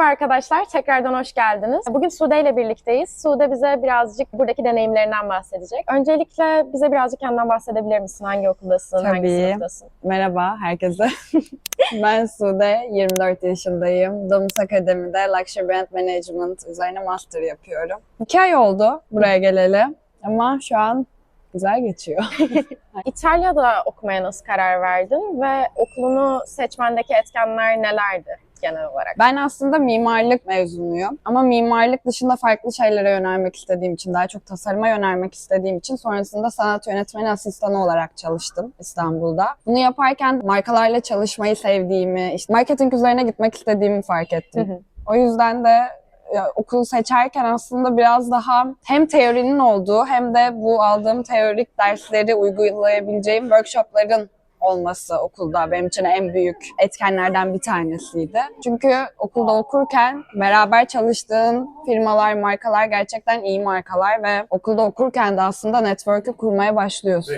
Merhaba arkadaşlar, tekrardan hoş geldiniz. Bugün Sude ile birlikteyiz. Sude bize birazcık buradaki deneyimlerinden bahsedecek. Öncelikle bize birazcık kendinden bahsedebilir misin? Hangi okuldasın, hangi Tabii. sınıftasın? Merhaba herkese. ben Sude, 24 yaşındayım. Domus Akademi'de Luxury Brand Management üzerine master yapıyorum. İki ay oldu buraya geleli ama şu an güzel geçiyor. İtalya'da okumaya nasıl karar verdin ve okulunu seçmendeki etkenler nelerdi genel olarak? Ben aslında mimarlık mezunuyum ama mimarlık dışında farklı şeylere yönelmek istediğim için, daha çok tasarıma yönelmek istediğim için sonrasında sanat yönetmeni asistanı olarak çalıştım İstanbul'da. Bunu yaparken markalarla çalışmayı sevdiğimi, işte marketing üzerine gitmek istediğimi fark ettim. Hı hı. O yüzden de ya, okulu seçerken aslında biraz daha hem teorinin olduğu hem de bu aldığım teorik dersleri uygulayabileceğim workshopların olması okulda benim için en büyük etkenlerden bir tanesiydi. Çünkü okulda okurken beraber çalıştığın firmalar, markalar gerçekten iyi markalar ve okulda okurken de aslında network'ü kurmaya başlıyorsun.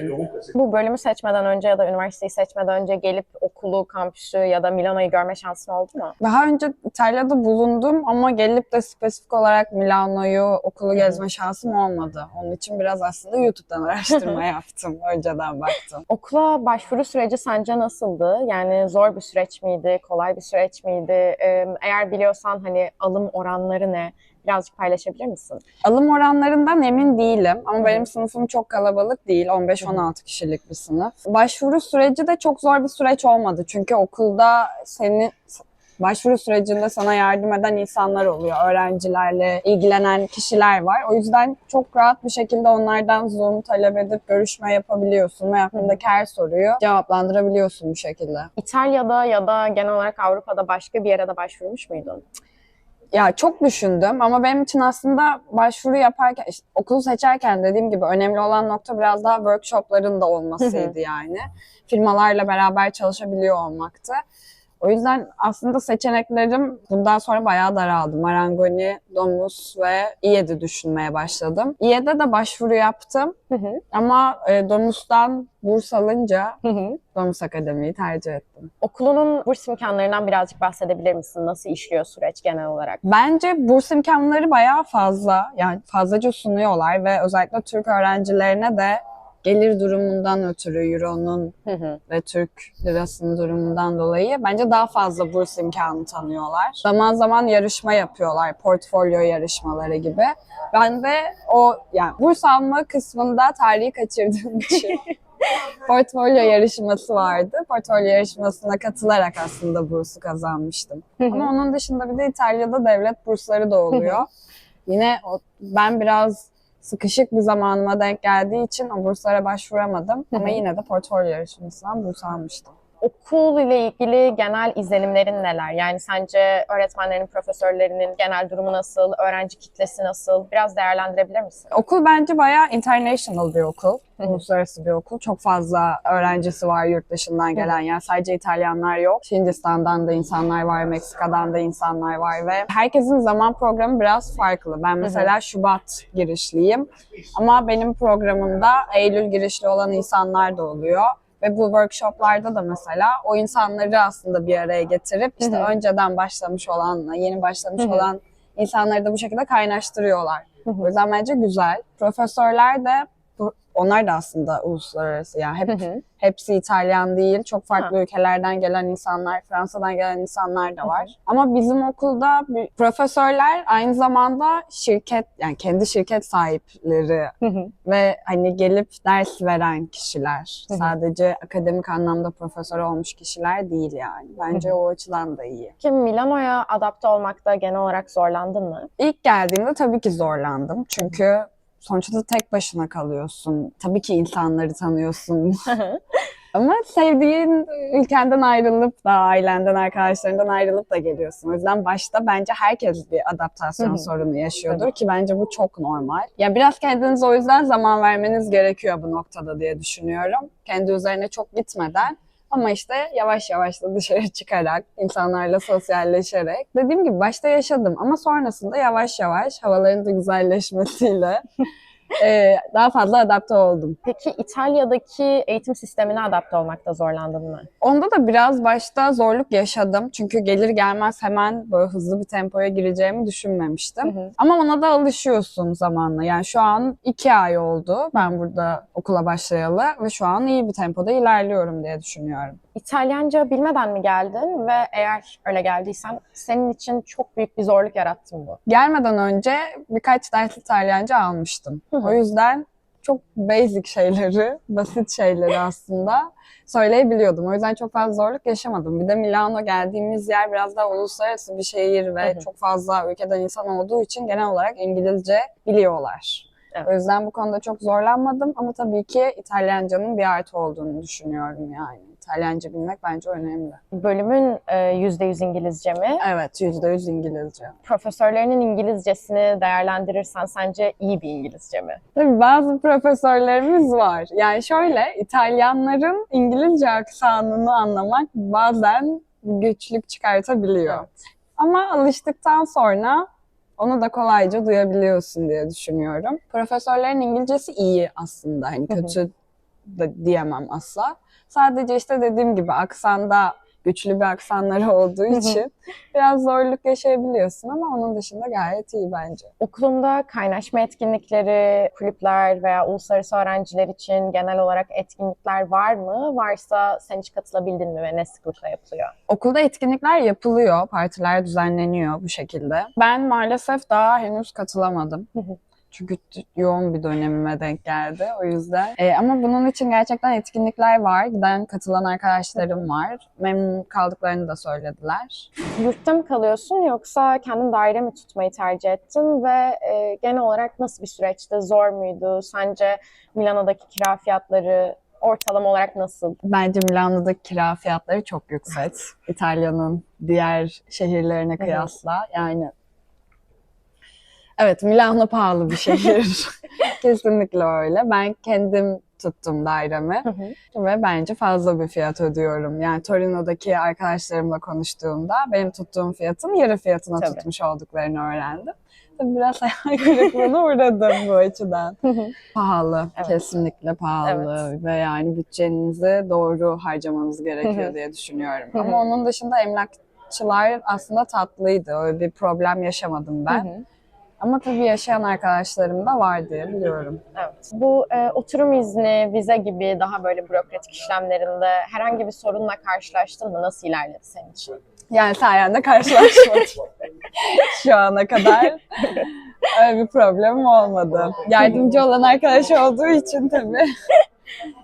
Bu bölümü seçmeden önce ya da üniversiteyi seçmeden önce gelip okulu, kampüsü ya da Milano'yu görme şansın oldu mu? Daha önce İtalya'da bulundum ama gelip de spesifik olarak Milano'yu, okulu gezme şansım olmadı. Onun için biraz aslında YouTube'dan araştırma yaptım. Önceden baktım. Okula başvuru süreci sence nasıldı? Yani zor bir süreç miydi, kolay bir süreç miydi? Eğer biliyorsan hani alım oranları ne? Birazcık paylaşabilir misin? Alım oranlarından emin değilim ama Hı. benim sınıfım çok kalabalık değil. 15-16 kişilik bir sınıf. Başvuru süreci de çok zor bir süreç olmadı. Çünkü okulda seni başvuru sürecinde sana yardım eden insanlar oluyor. Öğrencilerle ilgilenen kişiler var. O yüzden çok rahat bir şekilde onlardan Zoom talep edip görüşme yapabiliyorsun ve aklındaki her soruyu cevaplandırabiliyorsun bu şekilde. İtalya'da ya da genel olarak Avrupa'da başka bir yere de başvurmuş muydun? Ya çok düşündüm ama benim için aslında başvuru yaparken, işte okulu seçerken dediğim gibi önemli olan nokta biraz daha workshopların da olmasıydı yani. Firmalarla beraber çalışabiliyor olmaktı. O yüzden aslında seçeneklerim bundan sonra bayağı daraldı. Marangoni, Domus ve İED'i düşünmeye başladım. İED'e de başvuru yaptım Hı hı. ama e, Domus'tan burs alınca Hı hı. Domus Akademi'yi tercih ettim. Okulunun burs imkanlarından birazcık bahsedebilir misin? Nasıl işliyor süreç genel olarak? Bence burs imkanları bayağı fazla. Yani fazlaca sunuyorlar ve özellikle Türk öğrencilerine de gelir durumundan ötürü Euro'nun ve Türk lirasının durumundan dolayı bence daha fazla burs imkanı tanıyorlar. Zaman zaman yarışma yapıyorlar, portfolyo yarışmaları gibi. Ben de o yani burs alma kısmında tarihi kaçırdığım için portfolyo yarışması vardı. Portfolyo yarışmasına katılarak aslında bursu kazanmıştım. Ama onun dışında bir de İtalya'da devlet bursları da oluyor. Yine o, ben biraz sıkışık bir zamanıma denk geldiği için o burslara başvuramadım. Hı Ama yine de portfolyo yarışmasından burs almıştım. Okul ile ilgili genel izlenimlerin neler? Yani sence öğretmenlerin, profesörlerinin genel durumu nasıl? Öğrenci kitlesi nasıl? Biraz değerlendirebilir misin? Okul bence bayağı international bir okul. Uluslararası bir okul. Çok fazla öğrencisi var yurt dışından gelen. Yani sadece İtalyanlar yok. Hindistan'dan da insanlar var, Meksika'dan da insanlar var ve herkesin zaman programı biraz farklı. Ben mesela Şubat girişliyim ama benim programımda Eylül girişli olan insanlar da oluyor. Ve bu workshoplarda da mesela o insanları aslında bir araya getirip işte Hı hı. önceden başlamış olanla yeni başlamış Hı hı. olan insanları da bu şekilde kaynaştırıyorlar. Hı hı. O yüzden bence güzel. Profesörler de onlar da aslında uluslararası yani hep Hı hı. hepsi İtalyan değil. Çok farklı ülkelerden gelen insanlar, Fransa'dan gelen insanlar da var. Ama bizim okulda bir- profesörler aynı zamanda şirket yani kendi şirket sahipleri Hı hı. ve hani gelip ders veren kişiler. Hı hı. Sadece akademik anlamda profesör olmuş kişiler değil yani. Bence Hı hı. o açıdan da iyi. Ki Milano'ya adapte olmakta genel olarak zorlandın mı? İlk geldiğimde tabii ki zorlandım. Çünkü sonuçta tek başına kalıyorsun. Tabii ki insanları tanıyorsun. Ama sevdiğin ülkenden ayrılıp da ailenden, arkadaşlarından ayrılıp da geliyorsun. O yüzden başta bence herkes bir adaptasyon Hı hı. sorunu yaşıyordur ki bence bu çok normal. Yani biraz kendinize o yüzden zaman vermeniz gerekiyor bu noktada diye düşünüyorum. Kendi üzerine çok gitmeden ama işte yavaş yavaş da dışarı çıkarak, insanlarla sosyalleşerek. Dediğim gibi başta yaşadım ama sonrasında yavaş yavaş havaların da güzelleşmesiyle e, daha fazla adapte oldum. Peki İtalya'daki eğitim sistemine adapte olmakta zorlandın mı? Onda da biraz başta zorluk yaşadım. Çünkü gelir gelmez hemen böyle hızlı bir tempoya gireceğimi düşünmemiştim. Hı hı. Ama ona da alışıyorsun zamanla. Yani şu an iki ay oldu ben burada okula başlayalı ve şu an iyi bir tempoda ilerliyorum diye düşünüyorum. İtalyanca bilmeden mi geldin ve eğer öyle geldiysen senin için çok büyük bir zorluk yarattı mı bu? Gelmeden önce birkaç ders İtalyanca almıştım. Hı hı. O yüzden çok basic şeyleri, basit şeyleri aslında söyleyebiliyordum. O yüzden çok fazla zorluk yaşamadım. Bir de Milano geldiğimiz yer biraz daha uluslararası bir şehir ve Hı hı. çok fazla ülkeden insan olduğu için genel olarak İngilizce biliyorlar. Evet. O yüzden bu konuda çok zorlanmadım ama tabii ki İtalyancanın bir artı olduğunu düşünüyorum yani. İtalyanca bilmek bence önemli. Bölümün e, %100 İngilizce mi? Evet, %100 İngilizce. Profesörlerinin İngilizcesini değerlendirirsen sence iyi bir İngilizce mi? Tabii bazı profesörlerimiz var. Yani şöyle, İtalyanların İngilizce aksanını anlamak bazen güçlük çıkartabiliyor. Ama alıştıktan sonra onu da kolayca duyabiliyorsun diye düşünüyorum. Profesörlerin İngilizcesi iyi aslında. Hani kötü de diyemem asla. Sadece işte dediğim gibi aksanda güçlü bir aksanları olduğu için biraz zorluk yaşayabiliyorsun ama onun dışında gayet iyi bence. Okulunda kaynaşma etkinlikleri, kulüpler veya uluslararası öğrenciler için genel olarak etkinlikler var mı? Varsa sen hiç katılabildin mi ve ne sıklıkla yapılıyor? Okulda etkinlikler yapılıyor, partiler düzenleniyor bu şekilde. Ben maalesef daha henüz katılamadım. Çünkü yoğun bir dönemime denk geldi o yüzden. Ee, ama bunun için gerçekten etkinlikler var. Giden katılan arkadaşlarım var. Memnun kaldıklarını da söylediler. Yurtta mı kalıyorsun yoksa kendin daire mi tutmayı tercih ettin ve e, genel olarak nasıl bir süreçti? Zor muydu? Sence Milano'daki kira fiyatları ortalama olarak nasıl? Bence Milano'daki kira fiyatları çok yüksek. İtalya'nın diğer şehirlerine kıyasla. Yani evet Milano pahalı bir şehir. Kesinlikle öyle. Ben kendim tuttum dairemi ve bence fazla bir fiyat ödüyorum. Yani Torino'daki arkadaşlarımla konuştuğumda benim tuttuğum fiyatın yarı fiyatına Tabii. tutmuş olduklarını öğrendim. Tabii biraz hayal kırıklığına uğradım bu açıdan. Pahalı, Evet. kesinlikle pahalı ve yani bütçenizi doğru harcamanız gerekiyor Hı hı. diye düşünüyorum. Hı hı. Ama onun dışında emlakçılar aslında tatlıydı. Öyle bir problem yaşamadım ben. Hı hı. Ama tabii yaşayan arkadaşlarım da var diye biliyorum. Evet. Bu e, oturum izni, vize gibi daha böyle bürokratik işlemlerinde herhangi bir sorunla karşılaştın mı? Nasıl ilerledi senin için? Yani sayende karşılaşmadım şu ana kadar. Öyle bir problemim olmadı. Yardımcı olan arkadaş olduğu için tabii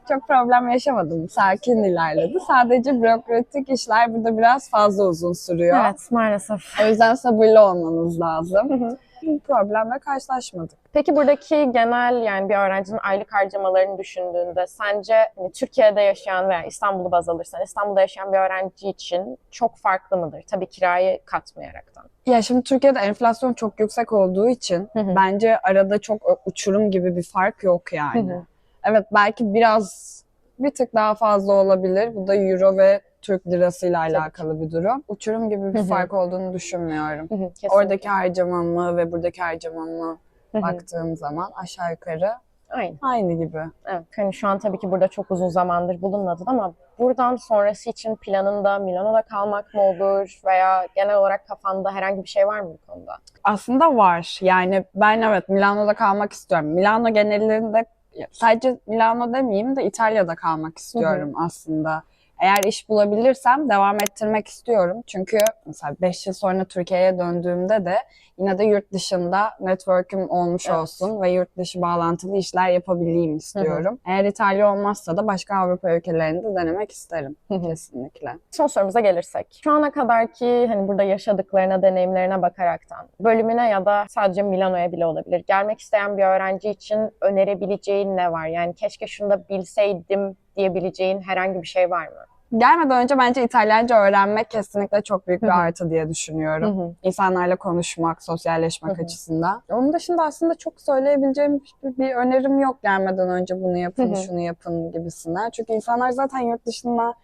çok problem yaşamadım. Sakin ilerledi. Sadece bürokratik işler burada biraz fazla uzun sürüyor. Evet, maalesef. O yüzden sabırlı olmanız lazım. Bir problemle karşılaşmadık. Peki buradaki genel yani bir öğrencinin aylık harcamalarını düşündüğünde sence hani Türkiye'de yaşayan veya İstanbul'u baz alırsan İstanbul'da yaşayan bir öğrenci için çok farklı mıdır? Tabii kirayı katmayaraktan. Ya şimdi Türkiye'de enflasyon çok yüksek olduğu için Hı hı. bence arada çok uçurum gibi bir fark yok yani. Hı hı. Evet belki biraz bir tık daha fazla olabilir. Bu da euro ve Türk lirasıyla alakalı bir durum. Uçurum gibi bir Hı hı. fark olduğunu düşünmüyorum. Hı hı, kesinlikle. Oradaki harcamamı ve buradaki harcamamı Hı hı. baktığım zaman aşağı yukarı Aynen. aynı gibi. Evet. Hani şu an tabii ki burada çok uzun zamandır bulunmadın ama buradan sonrası için planında Milano'da kalmak mı olur veya genel olarak kafanda herhangi bir şey var mı bu konuda? Aslında var. Yani ben evet Milano'da kalmak istiyorum. Milano genelinde sadece Milano demeyeyim de İtalya'da kalmak istiyorum aslında. Eğer iş bulabilirsem devam ettirmek istiyorum. Çünkü mesela 5 yıl sonra Türkiye'ye döndüğümde de yine de yurt dışında network'üm olmuş Evet. olsun ve yurt dışı bağlantılı işler yapabileyim istiyorum. Eğer İtalya olmazsa da başka Avrupa ülkelerinde denemek isterim Hı hı. kesinlikle. Son sorumuza gelirsek. Şu ana kadarki hani burada yaşadıklarına, deneyimlerine bakaraktan bölümüne ya da sadece Milano'ya bile olabilir. Gelmek isteyen bir öğrenci için önerebileceğin ne var? Yani keşke şunu da bilseydim diyebileceğin herhangi bir şey var mı? Gelmeden önce bence İtalyanca öğrenmek kesinlikle çok büyük bir artı diye düşünüyorum. İnsanlarla konuşmak, sosyalleşmek açısından. Onun dışında aslında çok söyleyebileceğim bir, bir önerim yok gelmeden önce bunu yapın, şunu yapın gibisinden. Çünkü insanlar zaten yurt dışına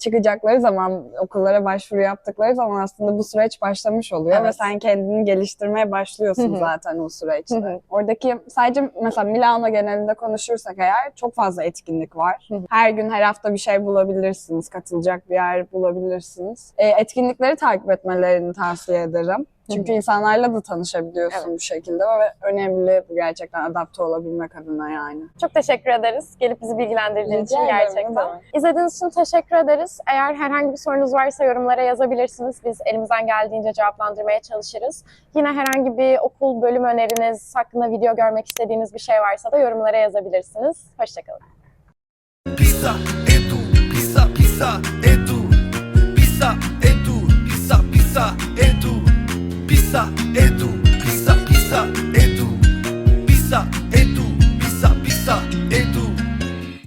çıkacakları zaman, okullara başvuru yaptıkları zaman aslında bu süreç başlamış oluyor ve Evet. sen kendini geliştirmeye başlıyorsun zaten o süreçte. Oradaki sadece mesela Milano genelinde konuşursak eğer çok fazla etkinlik var. Her gün her hafta bir şey bulabilirsiniz, katılacak bir yer bulabilirsiniz. E, etkinlikleri takip etmelerini tavsiye ederim. Çünkü insanlarla da tanışabiliyorsun Evet. bu şekilde ve önemli bu gerçekten adapte olabilmek adına yani. Çok teşekkür ederiz. Gelip bizi bilgilendirdiğin için ederim, gerçekten. İzlediğiniz için teşekkür ederiz. Eğer herhangi bir sorunuz varsa yorumlara yazabilirsiniz. Biz elimizden geldiğince cevaplandırmaya çalışırız. Yine herhangi bir okul bölüm öneriniz hakkında video görmek istediğiniz bir şey varsa da yorumlara yazabilirsiniz. Hoşçakalın. Pisa edu, pisa pisa edu, pisa edu, pisa pisa, edu, pisa, pisa, edu.